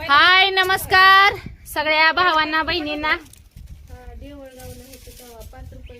हाय नमस्कार. सगळ्या भावांना बहिणींना.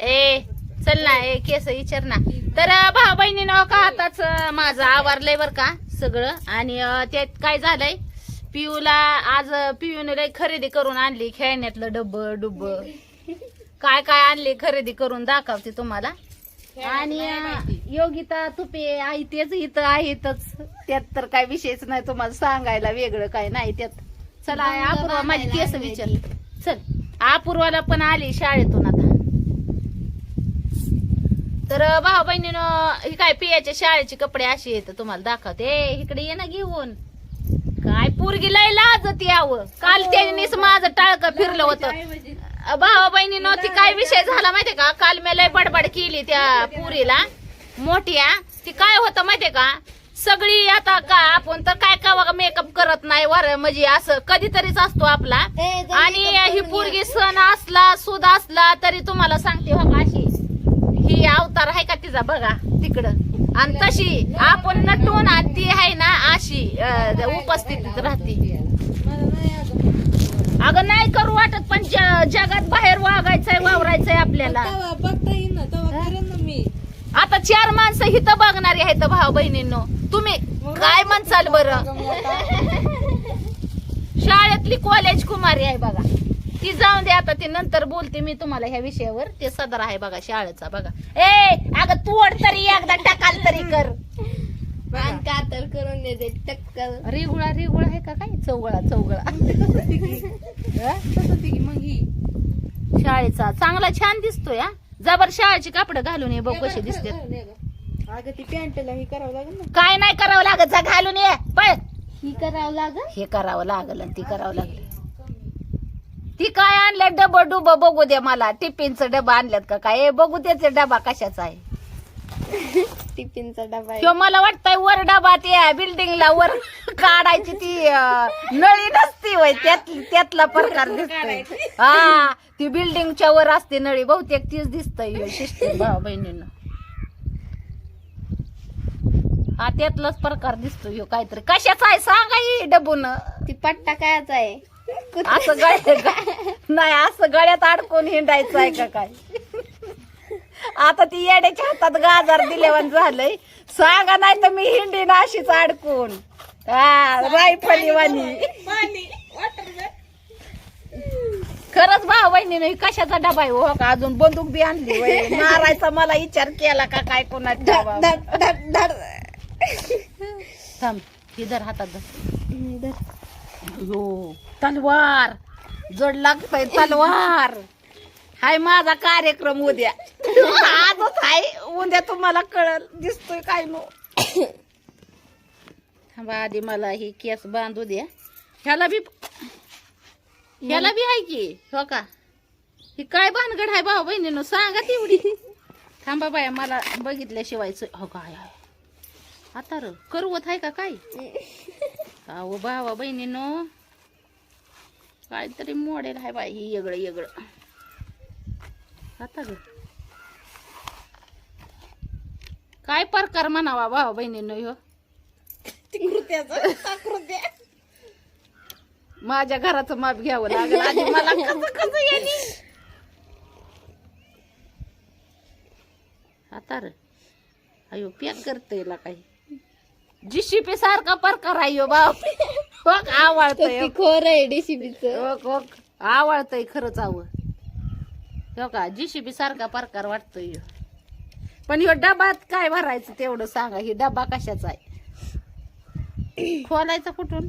ए चल ना ए केस विचार ना. तर भाऊ बहिणीनं का आताच माझं आवारलंय बर का सगळं. आणि त्यात काय झालंय? पियूला आज अं, पियूने लय खरेदी करून आणली खेळण्यातलं डब्ब डुब्ब काय काय आणली खरेदी करून दाखवते तुम्हाला. आणि योगिता तुपे आहे तेच इथं आहेतच. त्यात तर काय विषयच नाही तुम्हाला सांगायला वेगळं काय नाही त्यात. चला अपूर्वा माझी केस विचार. चल अपूर्वाला पण आली शाळेतून आता. तर भाऊ बहिणीनं ही काय पियाच्या शाळेचे कपडे असे येत तुम्हाला दाखवते. इकडे ये ना घेऊन. काय पोरगी लय लाजत यावं काल त्यांनीच माझं टाळकं फिरलं होतं भावा बहिणीनं ती काय विषय झाला माहितीये का? काल मी लय बडबड केली त्या पुरीला. मोठ्या ती काय होतं माहितीये का? सगळी आता का आपण तर काय का मेकअप करत नाही वर म्हणजे असं कधीतरीच असतो आपला. आणि ही पोरगी सण असला सुद असला तरी तुम्हाला सांगते हो का अशी. ही अवतार आहे का तिचा बघा तिकडं. आणि तशी आपण नटून ती आहे ना अशी उपस्थितीत राहते. अगं नाही करू वाटत पण ज- जगात बाहेर वागायचंय वावरायचंय आपल्याला. तेव्हा बघता येईल ना तेव्हा करेन ना मी. आता चार माणसं हिथं बघणारी आहेत भाऊ बहिणींनो. तुम्ही काय म्हणसाल बरं? शाळेतली कॉलेज कुमारी आहे बघा. ती जाऊन दे आता ती नंतर बोलते मी तुम्हाला ह्या विषयावर. ते सदर आहे बघा शाळेचा बघा. ए अगं तोड तरी एकदा टकाल तरी कर. आणि कातर करून देते टक्कर रिगुळा रिगुळा आहे का काय? चौगळा चौगळा. तसं ती मग ही. शाळेचा. चांगला छान दिसतोय हा. जबर शाळेची कापड घालून ये बघ कशी दिसते अगं ती पॅन्टला ही करावं लागेल ना. काय नाही करावं लागत जा घालून ये. पळ. ही करावं लागेल? हे करावं लागल आणि ती करावं लागलं. ती काय आणलं डब डुब बघू दे मला. टिफिनचा डबा आणल्यात का काय? ए, बघू दे ते डबा कशाचा आहे. टिफिनचा डबा आहे. मला वाटतंय वर डबा त्या बिल्डिंगला वर काढायची ती अं, नळी नसती वय त्यात त्यातला प्रकार दिसतोय. हा ती बिल्डिंगच्या वर असते नळी बहुतेक तीच दिसतंय भाऊ बहिणींना. हा त्यातलाच प्रकार दिसतोय ह्यो काहीतरी. कशाचा आहे? सांगा ही डबून. ती पट्टा कायचा आहे. असं गळ्यात नाही असं गळ्यात अडकून हिंडायचं आहे का काय? आता ती येड्याच्या हातात गाजार दिल्यावर झालंय. सांगा नाही तर मी हिंडीन अशीच अडकून. हा रायफली वाणी. खरंच भाऊ बहिणीनं कशाचा डबा आहे हो? का अजून बंदूक बी आणली होय. मारायचा मला विचार केला का काय कोणाचा थांब इधर हातात धर. यो तलवार. जड लागतय तलवार. हाय माझा कार्यक्रम उद्या. आजच आहे उद्या तुम्हाला कळल दिसतोय काय नो. थांबा आधी मला ही केस बांधू द्या. ह्याला बी ह्याला बी आहे की? हो का? ही काय भानगड आहे भाऊ बहिणीनं? सांगा तेवढी. थांबा बाया मला बघितल्याशिवाय हो काय आता र करवत आहे का काय? अहो भावा बहिणीनो काहीतरी मॉडेल आहे बाई ही येगळं येगळं. आता ग काय प्रकार म्हणावा भावा बहिणीनो ह्यो? कृत्या. माझ्या घराचं माप घ्यावं लागेल. आधी मला कसं कसं येणी आता र. अयो पॅक करतोय ला काही. जिशिपी सारखा प्रकार आहे बाप. बघ आवडतोय खोर आहे DCB चं. हो हो आवडतंय खरंच आव. हो का? जीसीबी सारखा प्रकार वाटतोय. पण ह्यो डबात काय भरायचं तेवढं सांगा. ही डबा कशाचा आहे? खोलायचा कुठून?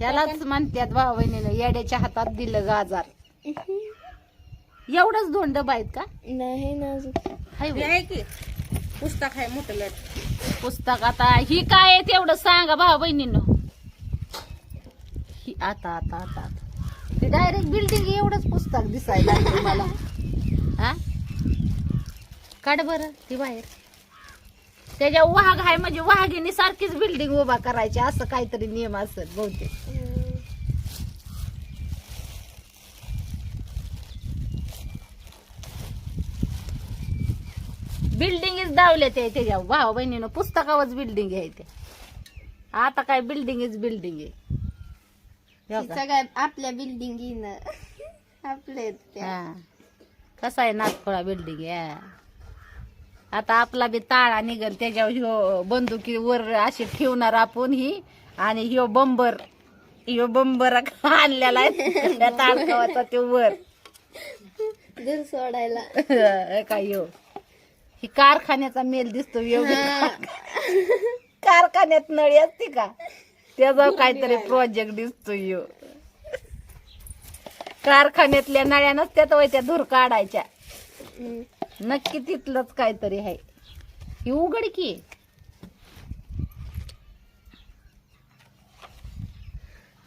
त्यालाच म्हणतात भाऊ बहिणीनं येड्याच्या हातात दिलं गाजार. एवढंच दोन डबा आहेत का? नाही ना की. पुस्तक आहे मोठं लट. पुस्तक आता ही काय आहे तेवढं सांगा भाऊ बहिणीनं. ही आता आता आता आता. ते डायरेक्ट बिल्डिंग एवढंच पुस्तक दिसायला लागलं मला. हा? काढ बरं ती बाहेर. त्याच्या वाघ आहे म्हणजे वाघिनी सारखीच बिल्डिंग उभा करायची असं काहीतरी नियम असत बहुतेक. बिल्डिंगच डावले ते त्याच्या भाऊ बहिणीनं पुस्तकावरच बिल्डिंग आहे ते. आता काय बिल्डिंगच बिल्डिंग आहे. हो ती का? सगळ्या आपल्या बिल्डिंग. हा. कसा आहे नागपुरा बिल्डिंग या आता आपला बी ताळा निघल त्याच्यावर ह्यो बंदुकी वर अशी ठेवणार आपण ही. आणि ह्यो बंबर ह्यो बंबर आणलेला आहे. त्या ताळकावाचा ते वर. दूर सोडायला. काय ह्यो? ही कारखान्याचा मेल दिसतो कारखान्यात नळी असते का? त्याचा काहीतरी प्रोजेक्ट दिसतो यो. कारखान्यातल्या नळ्या नसत्यात वय त्या धूर काढायच्या. नक्की तिथलंच काहीतरी आहे. ही उघड की.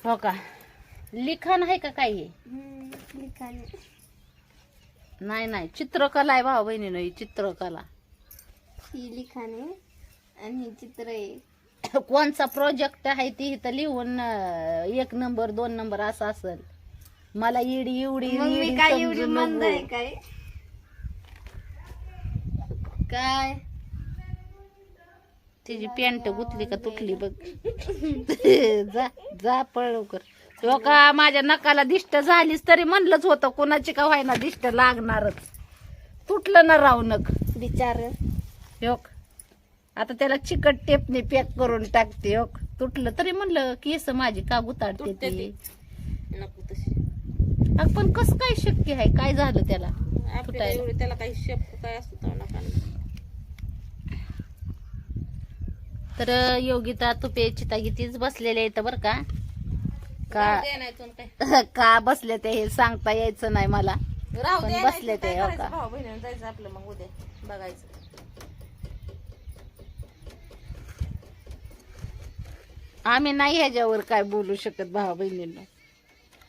हो का? लिखाण आहे का काही? लिखाण नाही नाही. चित्रकला आहे भाऊ बहिणीनं ही चित्रकला. ही लिखाण आहे. आणि चित्र आहे. कोणचा प्रोजेक्ट आहे ती इथं लिहून एक नंबर दोन नंबर असं असेल. मला इडी एवढी मग मी इडी काय. काय? काय? तिची पॅन्ट गुतली का तुटली बघ. जा जा पळ लवकर. तो का? माझ्या नकाला दिष्ट झालीच तरी म्हणलंच होतं कोणाची का व्हायना दिष्ट लागणारच. तुटलं ना राव नक बिचार योक आता त्याला चिकट टेपने पॅक करून टाकते योक तुटलं तरी म्हणलं केस माझी का गुताडते तुटते ती? नको तशी. अगं पण कसं काय शक्य आहे? काय झालं त्याला? आपल्याला तुटायला. एवढे त्याला काही शेप काय असतो तो नका तर योगिता तुपे चितागितीच बसलेले आहेत बरं का? का नाही तुम काय? का बसले ते हे सांगता यायचं नाही मला. राहू पण दे बसले ते, काय हो करायचं? का? भाऊ बहिणीनं जायचं आपलं मग उद्या बघायचं. आम्ही नाही ह्याच्यावर काय बोलू शकत भावा बहिणींना.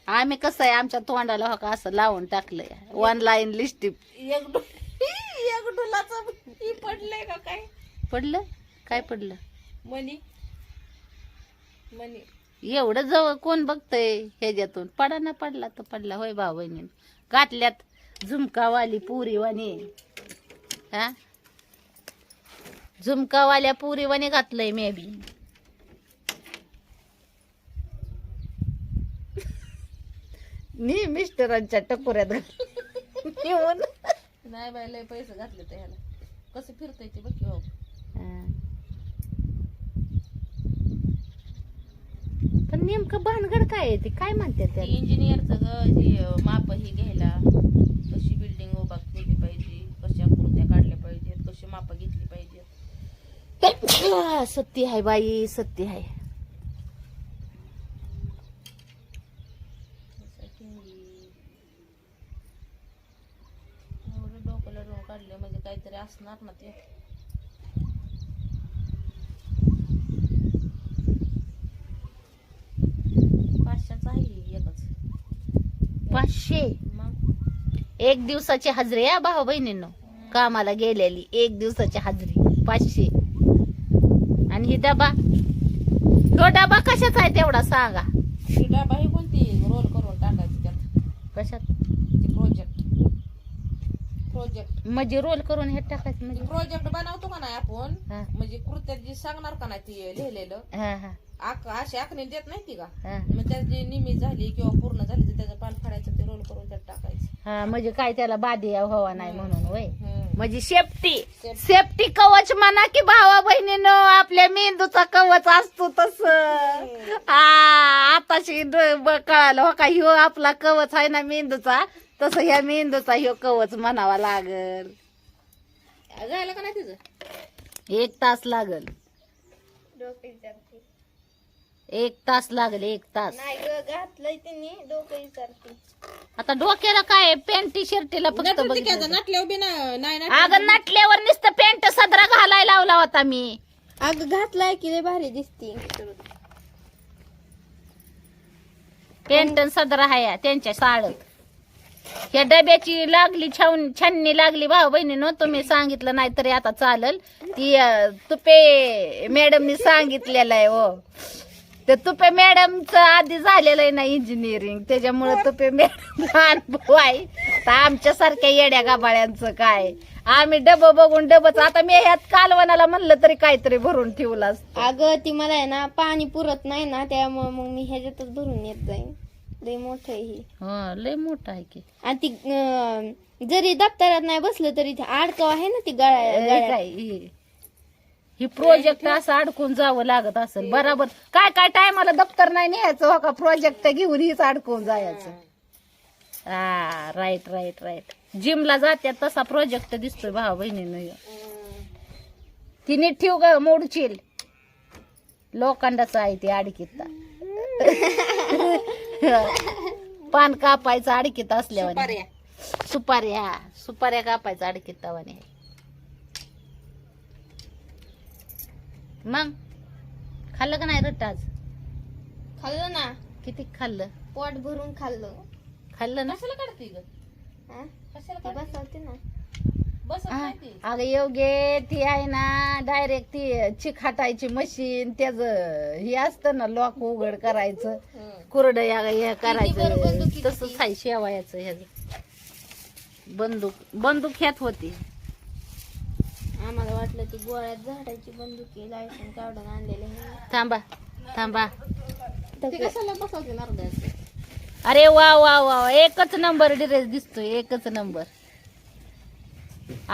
आम्ही कसं आहे आमच्या तोंडाला हो का असं लावून टाकलंय. वन लाईन लिस्टिप एक डो एक डोलाचं ही पडलंय का काय? पडलं? काय पडलं? मनी. मनी. एवढं जवळ कोण बघतय ह्याच्यातून? पडा ना पडला तर पडला. होय भाऊ बहिणी. घातल्यात झुमकावाली पुरीवाणी. हा? झुमकावाल्या पुरीवाणी घातलंय मे बी. मी मिस्टरांच्या टकोऱ्यात घाल- येऊन. नाही बाय लय पैसे घातले त्या ह्याला. कसं फिरतय ते बघ की हो. हा. पण नेमकं भानगड काय आहे ते? काय म्हणतात त्याला? इंजिनियरचं ग हे माप ही घ्यायला. कशी बिल्डिंग उभा केली पाहिजे कशा कृत्या काढल्या पाहिजेत कशी माप घेतली पाहिजेत. सत्य आहे बाई सत्य आहे त्यासाठी एवढं डोकं लढवून काढलं म्हणजे काहीतरी असणार ना ते. पाचशेच आहे हे एकच. पाचशे? मग? एक दिवसाची हजरी या भाऊ बहिणींनो. कामाला गेलेली एक दिवसाची हजरी. पाचशे. आणि ही डबा? तो डबा कशाचा आहे तेवढा सांगा. ती डबा ही कोणती? रोल करून टाकायची त्यात. कशात? प्रोजेक्ट म्हणजे रोल करून हे टाकायचं म्हणजे? प्रोजेक्ट बनवतो का नाही आपण? हा. म्हणजे कृत्यात जी सांगणार का नाही ती लिहिलेलं? हा हा. आक अशी आखणी देत नाही ती का? हा. मग त्यात जी निमी झाली किंवा पूर्ण झाली तर त्याचं पान फाडायचं ते रोल करून त्यात टाकायचं. हा म्हणजे काय त्याला बाधी व्हावा नाही म्हणून हम्म. म्हणजे सेफ्टी. सेफ्टी कवच म्हणा की भावा बहिणीनं आपल्या मेंदूचा कवच असतो तस. आताशी कळालं हो का ह्यो आपला कवच आहे ना मेंदूचा तसं ह्या मेंदूचा ह्यो कवच म्हणावा लागल. झालं का नाही एक तास लागल. एक तास लागल एक तास. नाही ग घातलंय त्यांनी डोकं विचारते आता डोक्याला काय पॅन्ट शर्टीला फक्त बघितलं नटल्यावर बी ना- नाही ना अगं नटल्यावर नुसतं पॅन्ट सदरा घालायला लावला होता मी. अगं घातलाय की लय भारी दिसती. पेंट सदरा आहे त्यांच्या साळत. या डब्याची लागली छाऊन छाननी लागली. भाऊ बहिणीनं तुम्ही सांगितलं नाही तरी आता चालल. ती अं, तुपे मॅडमनी सांगितलेलं आहे हो. ते तुपे मॅडमचं आधी झालेलं आहे ना इंजिनिअरिंग त्याच्यामुळे तुपे मॅडम अनुभव आहे. तर आमच्यासारख्या येड्या गाबाळ्यांचं काय? आम्ही डब बघून डबच. आता मी ह्यात कालवणाला म्हणलं तरी काहीतरी भरून ठेवलं. अगं ती मला आहे ना पाणी पुरत नाही ना त्यामुळे मग मी ह्याच्यातच भरून येत जाईन. लई मोठं आहे ही. हा लय मोठं आहे की. आणि ती अं, जरी दप्तरात नाही बसलं तरी ते आडकाव आहे ना ती गळ्या हे गळ्यात. काय हे- ही प्रोजेक्ट असं अडकून जावं लागत असेल. बराबर. काय काय टायमाला दप्तर नाही न्यायचं हो का? प्रोजेक्ट घेऊन हीच अडकून जायचं. हा राईट राईट राईट जिमला जात्यात तसा प्रोजेक्ट दिसतोय भावा बहिणीनं. ती नीट ठेव ग मोडशील. लोखंडाचं आहे ती अडकीत. पान कापायचं अडकीत असल्यावर सुपाऱ्या. सुपाऱ्या सुपाऱ्या कापायचं अडकीत तवाने. मग? खाल्लं का नाही रट्ट आज? खाल्लं ना. किती खाल्लं? पोट भरून खाल्लं. खाल्लं ना? कशाला काढते ग? हा? कशाला ती काढते? बसवते ना. बसत हा, नाही ती. अगं योगे ती आहे ना डायरेक्ट ती चिक हाटायची मशीन त्याच हे असतं ना लॉक उघड करायचं हं. कुरड या हे बरं करायचं बंदुकीत तसंच आहे शेवायचं ह्याच. बंदूक बंदूक ह्यात होती. आम्हाला वाटलं ती गोळ्यात झाडाची बंदुकी लायसन काढून आणलेले थांबा थांबा. कशाला बसवते अरे वा वा वा एकच नंबर ड्रेस दिसतोय एकच नंबर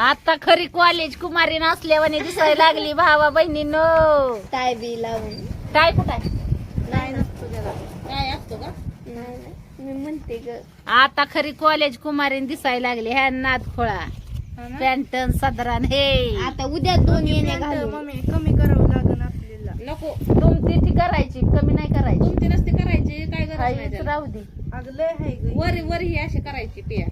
आता खरी कॉलेज कुमारी नसल्यावाने दिसायला लागली भावा बहिणीनो. टाय बी लावून. काय कुठाय नाही नसतो काय असतो का? नाही मी म्हणते ग. आता खरी कॉलेज कुमारीन दिसायला लागली ह्या नाद खोळा पॅन्टन सदरान हे. आता उद्या दोन येणे घालून. कमी करावं लागेल आपल्याला. नको. तुमची ती करायची कमी नाही करायची. कोणती नसते करायची काय त्याला. राहू दे. अगं लय हाय ग. वर वर ही अशी करायची पिया.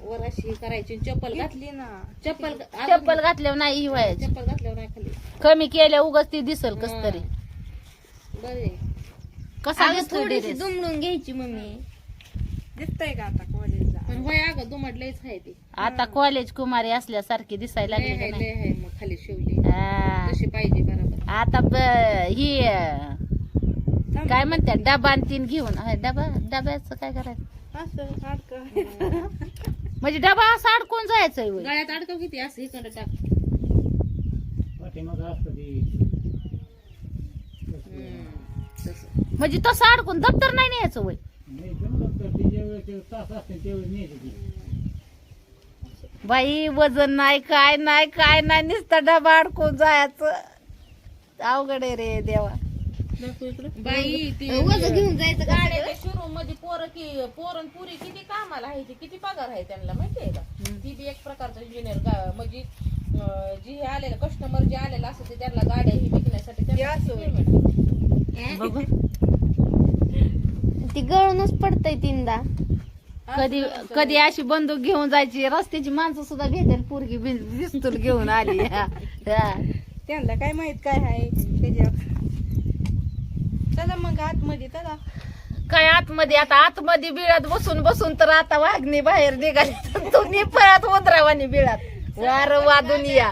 वर अशी करायची चप्पल घातली घेतली ना. चप्पल चप्पल घातल्यावर नाही चप्पल घातल्यावर नाही खाली. कमी केल्या उगाच ती दिसल कस तरी. बरे. कसा अगं थोडीशी dress? दुमडून घ्यायची मम्मी. दिसतंय का आता कॉलेजला पण होय अगं दुमड लयच आहे ती. आता कॉलेज कुमारी असल्यासारखी दिसायला लय लागली आहे का लय नाही आहे मग खाली शिवली. हा. तशी पाहिजे बरोबर. आता ब- ही अं, काय म्हणतात डबा आणि तीन घेऊन अं, डबा डब्याचं काय करायचं? असं अडकं म्हणजे डबा असा अडकून जायचंय होय. गळ्यात अडकव किती असं इकडं टाक. हम्म, तसं. म्हणजे तसं अडकून दप्तर नाही न्यायचं वय बाई वजन नाही काय नाही काय नाही नुसतं डबा अडकून जायचं. अवघड आहे रे देवा. बाई ती वजन घेऊन जायचं का गाड्याच्या शोरूममध्ये पोरं की पोरं पुरी किती कामाला आहे ती किती पगार आहे त्यांना माहितीये का? ती बी एक प्रकारचं इंजिनियर म्हणजे अं, जी हे आलेलं कस्टमर जे आलेलं असतं ते त्यांना गाड्या ही विकण्यासाठी त्यांना असं payment ती गळूनच पडतय तीनदा. कधी कधी अशी बंदूक घेऊन जायची रस्त्याची माणसं सुद्धा भेटेल पोरगी पिस्तूल घेऊन आली. त्यांना काय माहीत काय आहे चला मग आतमध्ये चला. काय आतमध्ये? आता आतमध्ये बिळात बसून बसून तर आता वाघणी बाहेर निघाली. तुम्ही परत उतरावानी बिळात. वार वादून या.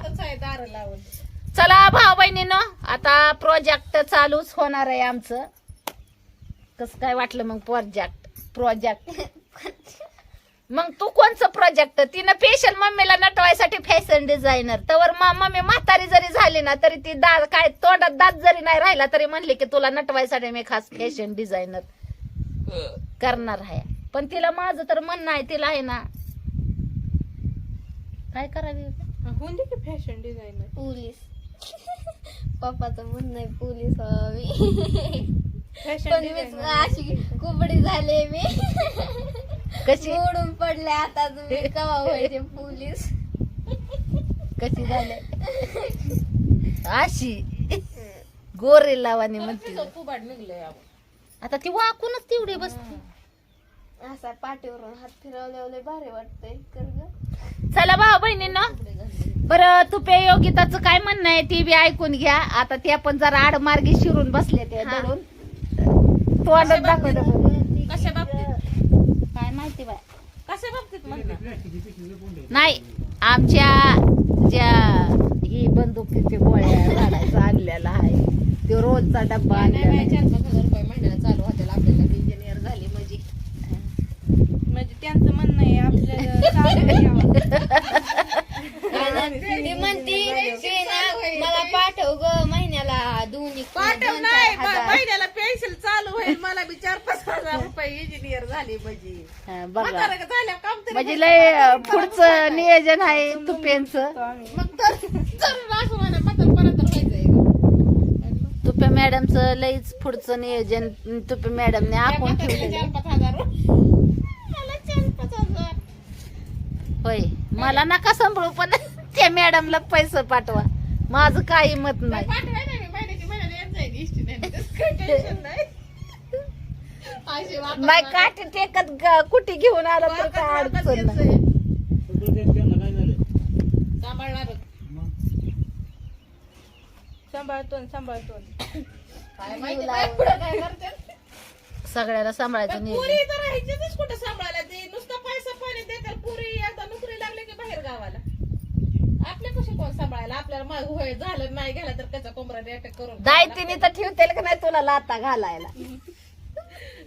चला भाऊ बहिणीनं आता प्रोजेक्ट चालूच होणार आहे आमचं. कसं काय वाटलं मग प्रोजेक्ट प्रोजेक्ट मग तू कोणचं प्रोजेक्ट तिनं फेशियल मम्मीला नटवायसाठी फॅशन डिझायनर तर मम्मी म्हातारी जरी झाली ना तरी ती दात काय तोंडात दात जरी नाही राहिला तरी म्हणली की तुला नटवायसाठी मी खास फॅशन डिझायनर करणार आहे. पण तिला माझं तर म्हणणं आहे तिला आहे ना. काय करावी? होऊन दे की फॅशन डिझायनर पोलीस. पप्पाचं म्हणणं आहे पोलीस व्हावी. फॅशन पण मी अशी कुबडी झाले मी. कशी? मोडून पडले आता तुम्ही. कवा व्हायचे पोलीस? कशी झाले? अशी. गोरे लावानी म्हणते. आता ती वाकूनच तेवढी बसते. असा पाठीवरून हात फिरवल्यावर भारी वाटतंय. कर ग. चला भाऊ बहिणींनो. बरं तुपे योगिताचं काय म्हणणं आहे ती बी ऐकून घ्या. आता त्या पण जरा आडमार्गी शिरून बसले ते दडून. तोंडात दाखवतो कशा बाबतीत? काय माहिती बाय. कशा बाबतीत नाही आमच्या ज्या ही बंदुकीचे गोळ्या झाडायचं आणलेला आहे तो रोजचा डब्बा आणलेला आहे. रुपये चालू होते इंजिनियर झाले म्हणजे म्हणजे त्यांचं म्हणणं आहे चालू म्हणती मला पाठव ग पाठव नाही महिन्याला चालू होईल. म्हणजे मला चार पाच हजार रुपये इंजिनियर म्हणजे लय पुढच पुढचं नियोजन आहे तू पेनच तर तर असं तुपे मॅडमचं लईच पुढचं नियोजन तुपे मॅडमने ने आपण होय मला नका संभळू पण त्या मॅडमला पैसे पाठवा. माझं काही मत नाही नाही. काठी टेकत ग- कुठे घेऊन आला तर काय अडचण नाही. सांभाळणार सांभाळतो न सांभाळतो काय माहिती बाई पुढं काय करतात सगळ्याला सांभाळायचं पण नियोजन. पुरी तर राहायचीच कुठं सांभाळायला ते नुसतं पैसा पाणी देतात पुरी एकदा नोकरी लागली की बाहेर गावाला आपल्या कशी कोण सांभाळायला आपल्याला मग होय झालं नाही गेला करून दायतीने तर ठेवतील का नाही तुला लाता घालायला?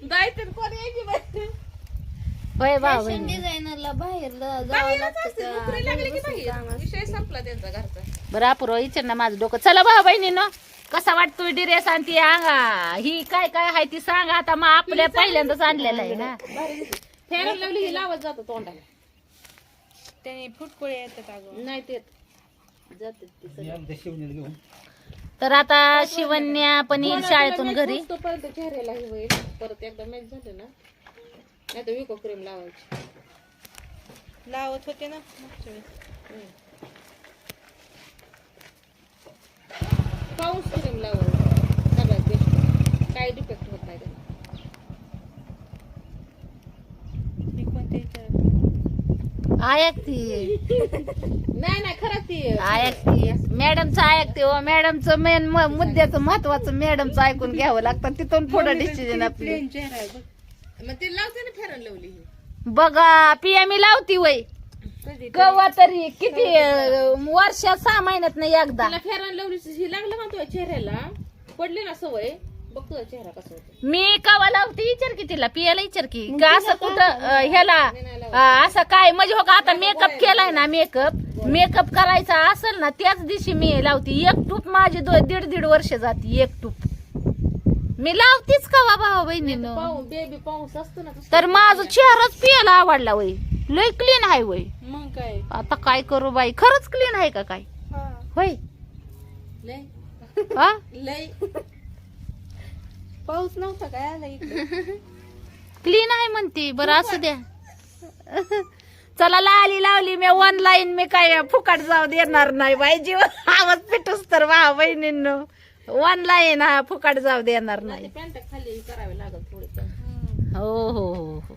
दायचं कोण यायची बाई? होय भाऊ फॅशन डिझायनरला बाहेर ल- जावं बाहेरच लागतं असते का? नोकरी लागली की घरी बसून काम बाहेर. विषय संपला त्यांचा घरचा. बरं अपूर्व विचार ना माझं डोकं. चला भाऊ बहिणीनो कसा वाटतोय डिरेस आणि ती अंगा ही काय काय आहे ती सांगा. आता मग आपल्या पहिल्यांदाच आणलेलं आहे ना. फॅन लावली ही लावत जातो तोंडाला. त्याने फुटकुळे येतात अगं. नाही ते तर आता शिवन्या पण येईल शाळेतून घरी. चेहऱ्याला हे होईल परत एकदा मॅच झालं ना नाही तर विको क्रीम लावायची. लावत होते ना मागच्या वेळेस. पाऊस क्रीम लावायची सगळ्यात बेस्ट काही डिफेक्ट होत नाही त्याला मी कोणत्या इथं ऐकती नाही नाही खरंच ती. ऐकती मॅडमचं ऐकते हो मॅडमचं मेन मुद्द्याचं महत्वाचं मॅडमचं ऐकून घ्यावं लागतं. तिथून पुढं डिसिजन आपली. प्लेन चेहरा आहे बघ. मग ती लावते ना फेरन लावली ही. बघा पियामी लावती वय. कधी कवा तरी किती अं, वर्षात सहा महिन्यात नाही एकदा. तिला फेरन लावली ही लागलं ना तुझ्या चेहऱ्याला. पडली ना सवय. बघ तुझा चेहरा कसा होतो. मी कवा लावते? विचार की तिला पियाला विचार की. का असं कुठं अं, ह्याला अं, असं काय? म्हणजे हो का आता मेकअप केलाय ना मेकअप मेकअप करायचा असेल ना त्याच दिवशी मी लावते. एक टूप माझी दो दीड दीड वर्ष जाते एक टूप. मी लावतीच कवा भावा बहिणीनं? पाऊस बेबी पाऊस असतो ना तसं. तर माझा चेहराच पियाला आवडला वय. लय क्लीन आहे वय. मग काय? आता काय करू बाई? खरंच क्लीन आहे का काय? होय. लय. हा? लय. पाऊस नव्हता काय आला इकडे? क्लीन आहे म्हणते बरं असू द्या. चला लाली लावली मी ऑनलाईन मी काय फुकट जाऊ देणार नाही बाई जीव आवाज पिटूस तर वा बहिणींनो. ऑनलाईन हा फुकट जाऊ देणार नाही. पॅन्ट खाली करावी लागल थोडी हो हो हो हो.